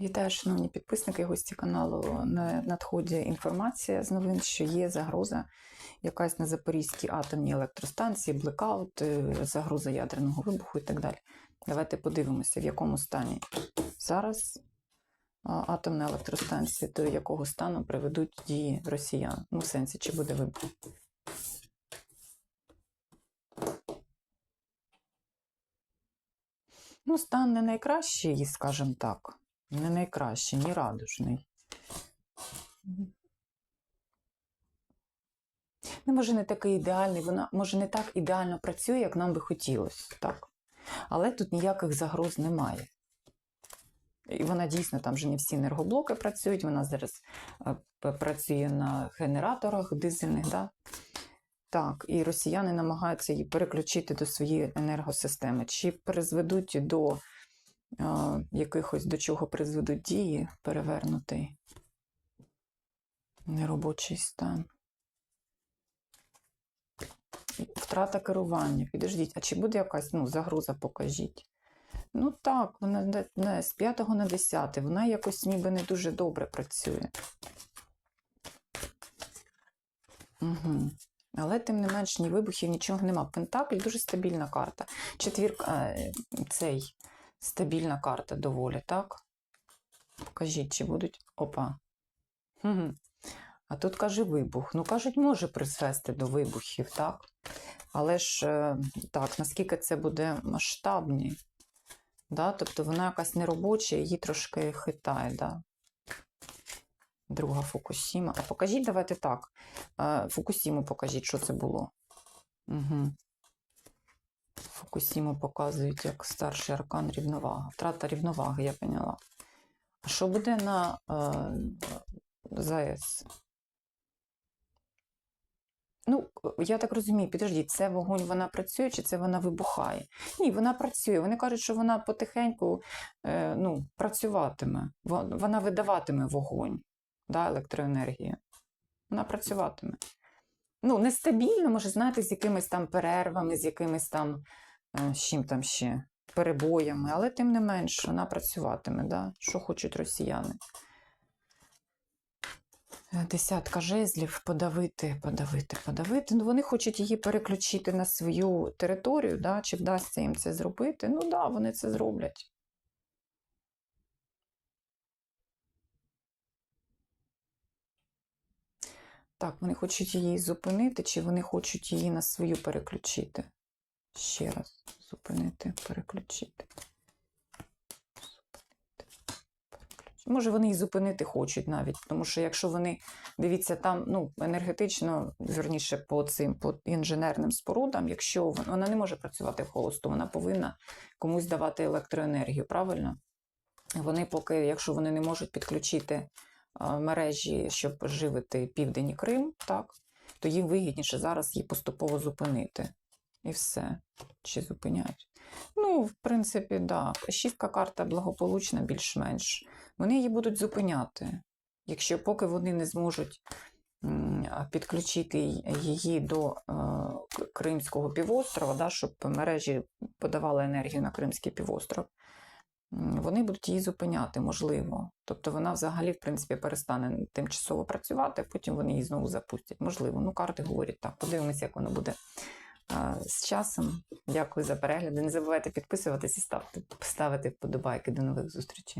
Вітаю, шановні підписники гості каналу. На надході інформація з новин, що є загроза якась на Запорізькій атомній електростанції, блекаут, е, загроза ядерного вибуху і так далі. Давайте подивимося, в якому стані зараз атомна електростанція, до якого стану приведуть дії росіян. Ну, в сенсі, чи буде вибух. Ну, стан не найкращий, скажімо так. Не найкращий, ні радужний. Ну, може, не такий ідеальний, вона може не так ідеально працює, як нам би хотілося, так. Але тут ніяких загроз немає. І вона дійсно там вже не всі енергоблоки працюють, вона зараз е, працює на генераторах дизельних, да? Так, і росіяни намагаються її переключити до своєї енергосистеми. Чи призведуть до якихось до чого призведуть дії перевернутий неробочий стан. Втрата керування. Підождіть, а чи буде якась ну, загроза, покажіть. Ну так, вона не- з 5 на 10, вона якось ніби не дуже добре працює. Угу. Але тим не менш, ні вибухів, нічого нема. Пентакль дуже стабільна карта. Четвірка, е, цей стабільна карта доволі, так? Покажіть, чи будуть. Опа. Угу. А тут каже вибух. Ну, кажуть, може призвести до вибухів, так? Але ж е, так, наскільки це буде масштабні? Да? Тобто вона якась неробоча, її трошки хитає, да? Друга Фукусіма. А покажіть, давайте так. Е, Фукусіму покажіть, що це було. Угу. Фукусіму показують як старший аркан рівновага. Втрата рівноваги, я поняла. А що буде на е, ЗАЕС? Ну, я так розумію, підождіть, це вогонь вона працює, чи це вона вибухає? Ні, вона працює. Вони кажуть, що вона потихеньку е, ну, працюватиме, вона видаватиме вогонь, да, електроенергію. Вона працюватиме. Ну, нестабільно, може, знаєте, з якимись там перервами, з якимись там, е, з чим там ще, перебоями, але тим не менш вона працюватиме, да? що хочуть росіяни. Е, Десятка жезлів подавити, подавити, подавити. Ну, вони хочуть її переключити на свою територію, да? чи вдасться їм це зробити. Ну так, да, вони це зроблять. Так, вони хочуть її зупинити, чи вони хочуть її на свою переключити? Ще раз зупинити, переключити. Може, вони її зупинити хочуть навіть, тому що якщо вони, дивіться, там ну, енергетично, верніше, по цим по інженерним спорудам, якщо вон- вона не може працювати в холосту, вона повинна комусь давати електроенергію, правильно? Вони поки, якщо вони не можуть підключити мережі, щоб живити Південь і Крим, так, то їм вигідніше зараз її поступово зупинити. І все. Чи зупиняють? Ну, в принципі. Да. Шістка карта благополучна, більш-менш. Вони її будуть зупиняти. Якщо поки вони не зможуть підключити її до е, Кримського півострова, да, щоб мережі подавали енергію на Кримський півостров, вони будуть її зупиняти, можливо. Тобто вона взагалі, в принципі, перестане тимчасово працювати, а потім вони її знову запустять. Можливо. Ну, карти говорять так. Подивимося, як воно буде а, з часом. Дякую за перегляди. Не забувайте підписуватися і ставити, ставити вподобайки. До нових зустрічей.